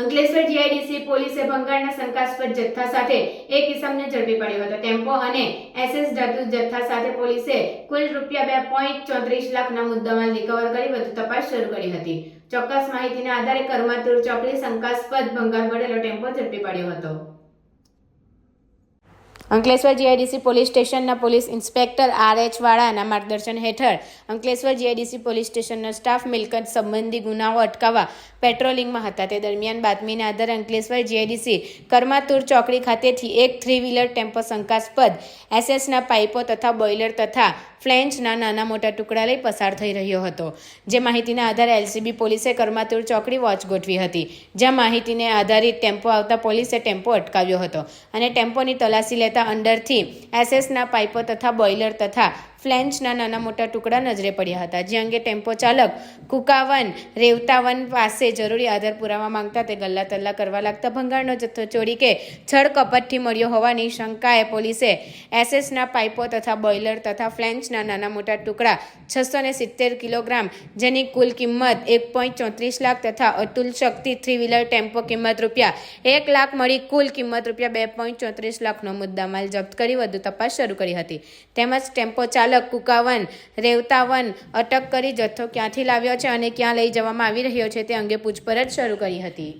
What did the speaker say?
Ankleshwar GIDC પોલીસે ભંગારના શંકાસ્પદ જથ્થા સાથે એક ઇસમને ઝડપી પડ્યો હતો. ટેમ્પો અને એસએસ ધાતુ જથ્થા સાથે પોલીસે કુલ રૂપિયા બે પોઈન્ટ ચોત્રીસ લાખના મુદ્દામાલ રિકવર કરી વધુ તપાસ શરૂ કરી હતી. ચોક્કસ માહિતીના આધારે કરમાતુર ચોકડી શંકાસ્પદ ભંગાર ભરેલો ટેમ્પો ઝડપી પડ્યો હતો. અંકલેશ્વર જીઆઈડીસી પોલીસ સ્ટેશનના પોલીસ ઇન્સ્પેક્ટર આર એચ વાળાના માર્ગદર્શન હેઠળ અંકલેશ્વર જીઆઈડીસી પોલીસ સ્ટેશનના સ્ટાફ મિલકત સંબંધી ગુનાઓ અટકાવવા પેટ્રોલિંગમાં હતા. તે દરમિયાન બાતમીના આધારે અંકલેશ્વર જીઆઈડીસી કરમાતુર ચોકડી ખાતેથી એક થ્રી વ્હીલર ટેમ્પો શંકાસ્પદ એસએસના પાઇપો તથા બોઇલર તથા ફ્લેન્ચના નાના મોટા ટુકડા લઈ પસાર થઈ રહ્યો હતો. જે માહિતીના આધારે એલસીબી પોલીસે કરમાતુર ચોકડી વોચ ગોઠવી હતી. જ્યાં માહિતીને આધારિત ટેમ્પો આવતા પોલીસે ટેમ્પો અટકાવ્યો હતો અને ટેમ્પોની તલાશી લેતા અંદરથી એસએસના પાઇપો તથા બોઇલર તથા ફ્લેન્ચના નાના મોટા ટુકડા નજરે પડ્યા હતા, જે અંગે ટેમ્પો ચાલક કુકાવન રેવતાવન પાસે જરૂરી આધાર પુરાવા માંગતા તે ગલ્લા તલ્લા કરવા લાગતા ભંગારનો જથ્થો ચોરી કે છળ કપટથી મળ્યો હોવાની શંકાએ પોલીસે એસએસના પાઇપો તથા બોઇલર તથા ફ્લેન્ચના નાના મોટા ટુકડા છસો ને સિત્તેર કિલોગ્રામ, જેની કુલ કિંમત એક પોઈન્ટ ચોત્રીસ લાખ તથા Atul Shakti three wheeler tempo કિંમત રૂપિયા એક લાખ મળી કુલ કિંમત રૂપિયા બે પોઈન્ટ ચોત્રીસ લાખનો મુદ્દામાલ જપ્ત કરી વધુ તપાસ શરૂ કરી હતી. તેમજ ટેમ્પો ચાલક કુકાવન, રેવતાવન, અટક કરી જથ્થો ક્યાંથી લાવ્યો છે અને ક્યાં લઈ જવામાં આવી રહ્યો છે તે અંગે પૂછપરછ શરૂ કરી હતી.